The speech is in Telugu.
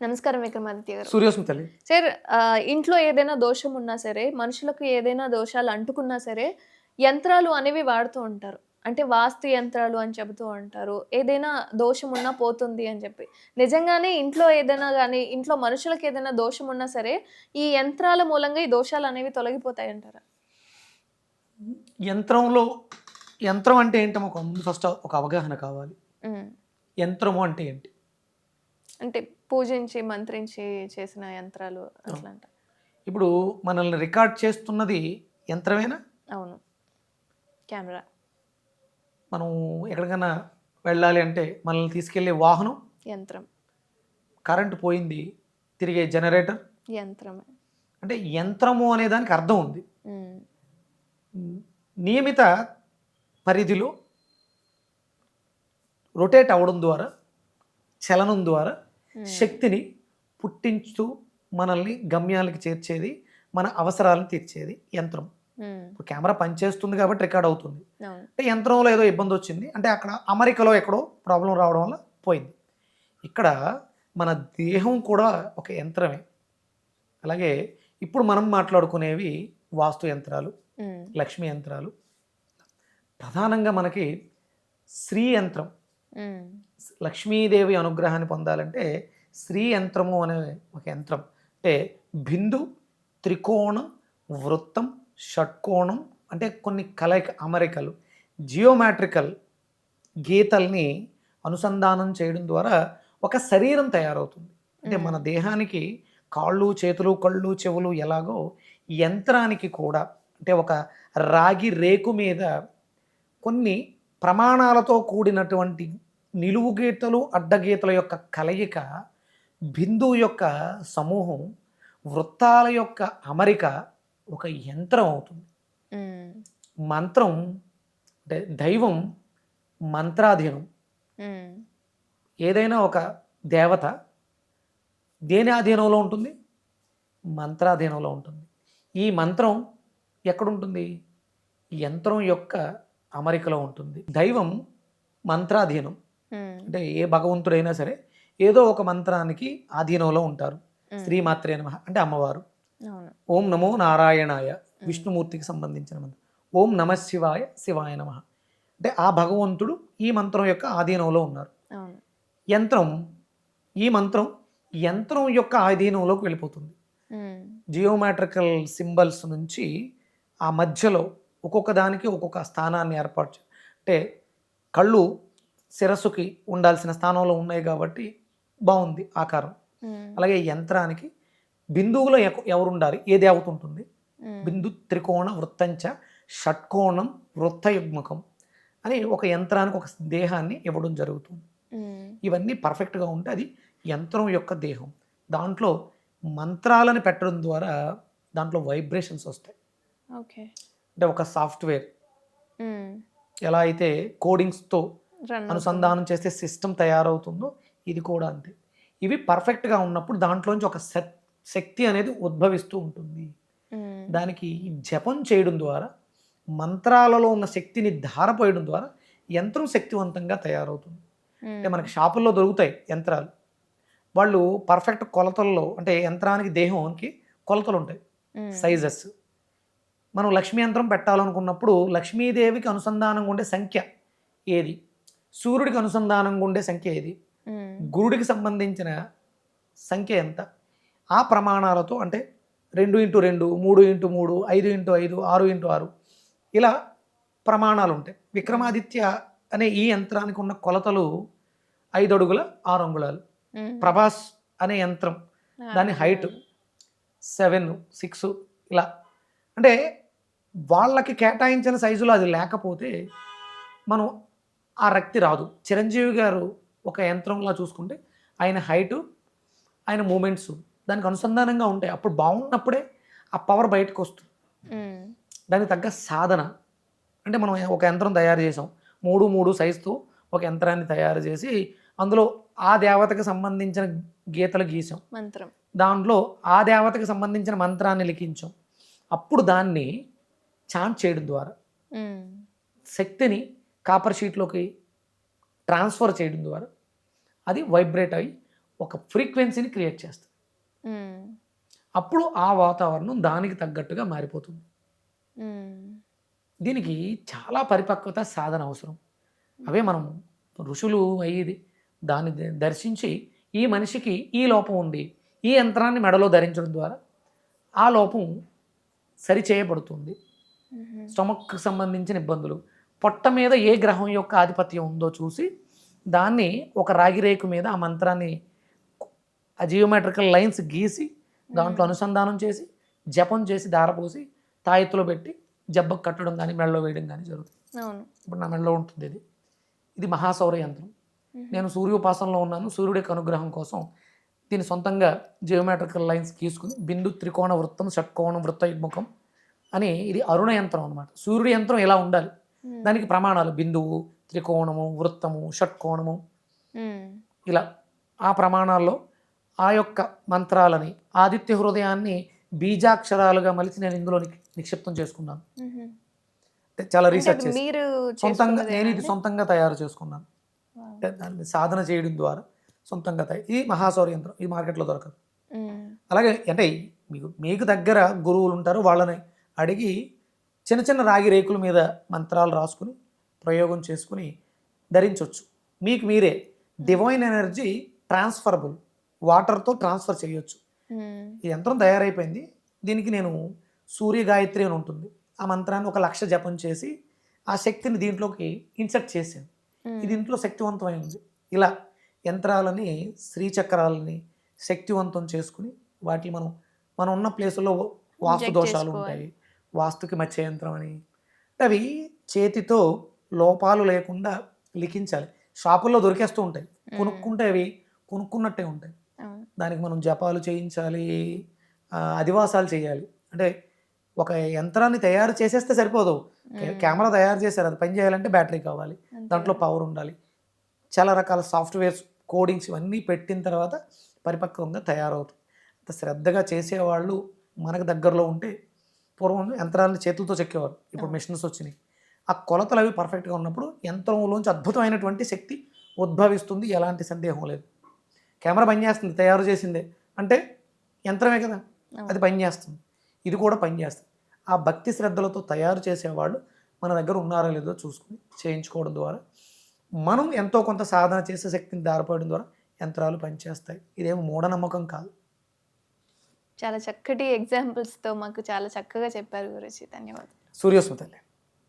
నమస్కారం విక్రమాదిత్య గారు. సూర్యోస్మి తల్లి సార్ ఇంట్లో ఏదైనా దోషం ఉన్నా సరే మనుషులకు ఏదైనా దోషాలు అంటుకున్నా సరే యంత్రాలు అనేవి వాడుతూ ఉంటారు. అంటే వాస్తు యంత్రాలు అని చెబుతూ ఉంటారు. ఏదైనా దోషం ఉన్నా పోతుంది అని చెప్పి. నిజంగానే ఇంట్లో ఏదైనా కానీ ఇంట్లో మనుషులకు ఏదైనా దోషం ఉన్నా సరే ఈ యంత్రాల మూలంగా ఈ దోషాలు అనేవి తొలగిపోతాయి అంటారా? యంత్రంలో యంత్రం అంటే ఏంటో ఒక ముందు ఫస్ట్ ఒక అవగాహన కావాలి. యంత్రము అంటే ఏంటి? అంటే పూజించి మంత్రించి చేసిన యంత్రాలు అట్లంట. ఇప్పుడు మనల్ని రికార్డ్ చేస్తున్నది యంత్రమేనా? అవును. కెమెరా. మనం ఎక్కడికైనా వెళ్ళాలి అంటే మనల్ని తీసుకెళ్ళే వాహనం? యంత్రం. కరెంటు పోయింది తిరిగే జనరేటర్? యంత్రమే. అంటే యంత్రము అనే దానికి అర్థం ఉంది. నియమిత పరిధిలో రొటేట్ అవ్వడం ద్వారా చలనం ద్వారా శక్తిని పుట్టించుతూ మనల్ని గమ్యాలకి చేర్చేది మన అవసరాలను తీర్చేది యంత్రం. ఇప్పుడు కెమెరా పనిచేస్తుంది కాబట్టి రికార్డ్ అవుతుంది అంటే యంత్రంలో ఏదో ఇబ్బంది వచ్చింది అంటే అక్కడ అమరికలో ఎక్కడో ప్రాబ్లం రావడం వల్ల పోయింది ఇక్కడ మన దేహం కూడా ఒక యంత్రమే అలాగే ఇప్పుడు మనం మాట్లాడుకునేవి వాస్తు యంత్రాలు. లక్ష్మీ యంత్రాలు ప్రధానంగా మనకి శ్రీ యంత్రం. లక్ష్మీదేవి అనుగ్రహాన్ని పొందాలంటే శ్రీ యంత్రము అనే ఒక యంత్రం. అంటే బిందు త్రికోణం వృత్తం షట్కోణం అంటే కొన్ని కలయిక అమరికలు జియోమాట్రికల్ గీతల్ని అనుసంధానం చేయడం ద్వారా ఒక శరీరం తయారవుతుంది. అంటే మన దేహానికి కాళ్ళు చేతులు కళ్ళు చెవులు ఎలాగో యంత్రానికి కూడా అంటే ఒక రాగి రేకు మీద కొన్ని ప్రమాణాలతో కూడినటువంటి నిలువు గీతలు అడ్డగీతల యొక్క కలయిక బిందువు యొక్క సమూహం వృత్తాల యొక్క అమరిక ఒక యంత్రం అవుతుంది. మంత్రం అంటే దైవం మంత్రాధీనం. ఏదైనా ఒక దేవత దేని అధీనంలో ఉంటుంది? మంత్రాధీనంలో ఉంటుంది. ఈ మంత్రం ఎక్కడుంటుంది? యంత్రం యొక్క అమరికలో ఉంటుంది. దైవం మంత్రాధీనం. అంటే ఏ భగవంతుడైనా సరే ఏదో ఒక మంత్రానికి ఆధీనంలో ఉంటారు. శ్రీమాత్రే నమ అంటే అమ్మవారు. ఓం నమో నారాయణాయ విష్ణుమూర్తికి సంబంధించిన మంత్రం. ఓం నమ శివాయ శివాయ నమ. అంటే ఆ భగవంతుడు ఈ మంత్రం యొక్క ఆధీనంలో ఉన్నారు. యంత్రం ఈ మంత్రం యంత్రం యొక్క ఆధీనంలోకి వెళ్ళిపోతుంది. జియోమాట్రికల్ సింబల్స్ నుంచి ఆ మధ్యలో ఒక్కొక్క దానికి ఒక్కొక్క స్థానాన్ని ఏర్పాటు చే- అంటే కళ్ళు శిరస్సుకి ఉండాల్సిన స్థానంలో ఉన్నాయి కాబట్టి బాగుంది ఆకారం. అలాగే యంత్రానికి బిందువులో ఎవరు ఉండాలి ఏ దేవత ఉంటుంది? ఉమ్. బిందు త్రికోణ వృత్తంచ షట్కోణం వృత్తయుగ్మకం అని ఒక యంత్రానికి ఒక దేహాన్ని ఇవ్వడం జరుగుతుంది. ఇవన్నీ పర్ఫెక్ట్గా ఉంటే అది యంత్రం యొక్క దేహం. దాంట్లో మంత్రాలను పెట్టడం ద్వారా దాంట్లో వైబ్రేషన్స్ వస్తాయి. ఓకే. అంటే ఒక సాఫ్ట్వేర్. ఎలా అయితే కోడింగ్స్తో అనుసంధానం చేస్తే సిస్టమ్ తయారవుతుందో ఇది కూడా అంతే ఇవి పర్ఫెక్ట్గా ఉన్నప్పుడు దాంట్లోంచి ఒక శక్- శక్తి అనేది ఉద్భవిస్తూ ఉంటుంది. దానికి జపం చేయడం ద్వారా మంత్రాలలో ఉన్న శక్తిని ధారపోయడం ద్వారా యంత్రం శక్తివంతంగా తయారవుతుంది. అంటే మనకి షాపుల్లో దొరుకుతాయి యంత్రాలు వాళ్ళు పర్ఫెక్ట్ కొలతల్లో అంటే యంత్రానికి దేహానికి కొలతలు ఉంటాయి. సైజెస్ మనం లక్ష్మీ యంత్రం పెట్టాలనుకున్నప్పుడు లక్ష్మీదేవికి అనుసంధానంగా ఉండే సంఖ్య ఏది? సూర్యుడికి అనుసంధానంగా ఉండే సంఖ్య ఏది. గురుడికి సంబంధించిన సంఖ్య ఎంత? ఆ ప్రమాణాలతో అంటే రెండు ఇంటూ రెండు మూడు ఇంటూ మూడు ఐదు ఇంటూ ఐదు ఆరు ఇంటూ ఆరు ఇలా ప్రమాణాలు ఉంటాయి విక్రమాదిత్య అనే ఈ యంత్రానికి ఉన్న కొలతలు ఐదు అడుగుల ఆరు అంగుళాలు. ప్రభాస్ అనే యంత్రం దాని హైట్ సెవెన్ సిక్స్ ఇలా. అంటే వాళ్ళకి కేటాయించిన సైజులో అది లేకపోతే మనం ఆ రక్తి రాదు. చిరంజీవి గారు ఒక యంత్రంలా చూసుకుంటే ఆయన హైటు ఆయన మూమెంట్స్ దానికి అనుసంధానంగా ఉంటాయి. అప్పుడు బాగున్నప్పుడే ఆ పవర్ బయటకు వస్తుంది. దానికి తగ్గ సాధన. అంటే మనం ఒక యంత్రం తయారు చేసాం. మూడు మూడు సైజుతో ఒక యంత్రాన్ని తయారు చేసి అందులో ఆ దేవతకి సంబంధించిన గీతలు గీసాం. మంత్రం. దాంట్లో ఆ దేవతకి సంబంధించిన మంత్రాన్ని లిఖించాం. అప్పుడు దాన్ని చాంట్ చేయడం ద్వారా. శక్తిని కాపర్ షీట్లోకి ట్రాన్స్ఫర్ చేయడం ద్వారా అది వైబ్రేట్ అయ్యి ఒక ఫ్రీక్వెన్సీని క్రియేట్ చేస్తుంది. అప్పుడు ఆ వాతావరణం దానికి తగ్గట్టుగా మారిపోతుంది. దీనికి చాలా పరిపక్వత సాధన అవసరం. అవే మనం ఋషులు అయ్యేది. దాన్ని దర్శించి ఈ మనిషికి ఈ లోపం ఉంది. ఈ యంత్రాన్ని మెడలో ధరించడం ద్వారా ఆ లోపం సరి చేయబడుతుంది. ఉమ్, స్టమక్కి సంబంధించిన ఇబ్బందులు. పొట్ట మీద ఏ గ్రహం యొక్క ఆధిపత్యం ఉందో చూసి దాన్ని ఒక రాగి రేకు మీద ఆ మంత్రాన్ని ఆ జియోమెట్రికల్ లైన్స్ గీసి దాంట్లో అనుసంధానం చేసి జపం చేసి దారపోసి తాయెత్తులో పెట్టి జబ్బకు కట్టడం కానీ మెడలో వేయడం కానీ జరుగుతుంది. ఇప్పుడు నా మెడలో ఉంటుంది ఇది. ఇది మహాసౌర యంత్రం. మ్మ్. నేను సూర్యోపాసనలో ఉన్నాను. సూర్యుడి యొక్క అనుగ్రహం కోసం దీని సొంతంగా జియోమెట్రికల్ లైన్స్ గీసుకుని బిందు త్రికోణ వృత్తం షట్కోణ వృత్త ముఖం అని ఇది అరుణ యంత్రం అనమాట సూర్యుడి యంత్రం ఎలా ఉండాలి? దానికి ప్రమాణాలు బిందువు త్రికోణము వృత్తము షట్కోణము. ఇలా ఆ ప్రమాణాల్లో ఆ యొక్క మంత్రాలని ఆదిత్య హృదయాన్ని బీజాక్షరాలుగా మలిచి నేను ఇందులో నిక్- నిక్షిప్తం చేసుకున్నాను. చాలా రీసెర్చ్ చేసి సొంతంగా నేను ఇది సొంతంగా తయారు చేసుకున్నాను. దాన్ని సాధన చేయడం ద్వారా సొంతంగా తయారు ఇది మహాసౌర యంత్రం ఇది మార్కెట్లో దొరకదు. అలాగే అంటే మీకు మీకు దగ్గర గురువులు ఉంటారు వాళ్ళని అడిగి చిన్న చిన్న రాగి రేకుల మీద మంత్రాలు రాసుకుని ప్రయోగం చేసుకుని ధరించవచ్చు మీకు మీరే. Divine energy transferable. వాటర్తో ట్రాన్స్ఫర్ చేయొచ్చు. ఈ యంత్రం తయారైపోయింది. దీనికి నేను సూర్య గాయత్రి అని ఉంటుంది. ఆ మంత్రాన్ని ఒక లక్ష జపం చేసి ఆ శక్తిని దీంట్లోకి ఇన్సర్ట్ చేశాను. ఇది ఇంట్లో శక్తివంతమై ఉంది. ఇలా యంత్రాలని శ్రీచక్రాలని శక్తివంతం చేసుకుని వాటిని మనం మనం ఉన్న ప్లేసుల్లో వాస్తు దోషాలు. ఉంటాయి. వాస్తుకి మత్స్య యంత్రం అని అవి చేతితో లోపాలు లేకుండా లిఖించాలి. షాపుల్లో దొరికేస్తూ ఉంటాయి. కొనుక్కుంటే అవి కొనుక్కున్నట్టే ఉంటాయి. దానికి మనం జపాలు చేయించాలి అధివాసాలు చేయాలి. అంటే ఒక యంత్రాన్ని తయారు చేసేస్తే సరిపోదు. కెమెరా తయారు చేశారు. అది పని చేయాలంటే బ్యాటరీ కావాలి. దాంట్లో పవర్ ఉండాలి. చాలా రకాల సాఫ్ట్వేర్స్ కోడింగ్స్ ఇవన్నీ పెట్టిన తర్వాత పరిపక్వంగా తయారవుతుంది అంత శ్రద్ధగా చేసేవాళ్ళు మనకు దగ్గరలో ఉంటే పూర్వం యంత్రాలను చేతులతో చెక్కేవారు. ఇప్పుడు. మిషన్స్ వచ్చినాయి. ఆ కొలతలు అవి పర్ఫెక్ట్గా ఉన్నప్పుడు యంత్రంలోంచి అద్భుతమైనటువంటి శక్తి ఉద్భవిస్తుంది. ఎలాంటి సందేహం లేదు. కెమెరా పనిచేస్తుంది తయారు చేసిందే. అంటే యంత్రమే కదా. అది పనిచేస్తుంది ఇది కూడా పనిచేస్తుంది ఆ భక్తి శ్రద్ధలతో తయారు చేసేవాళ్ళు మన దగ్గర ఉన్నారో లేదో చూసుకుని చేయించుకోవడం ద్వారా మనం ఎంతో కొంత సాధన చేసే శక్తిని దారిపోయడం ద్వారా యంత్రాలు పనిచేస్తాయి. ఇదేమో మూఢనమ్మకం కాదు. చాలా చక్కటి ఎగ్జాంపుల్స్తో మాకు చాలా చక్కగా చెప్పారు గురుజీ. ధన్యవాదాలు. సూర్యోస్మితలే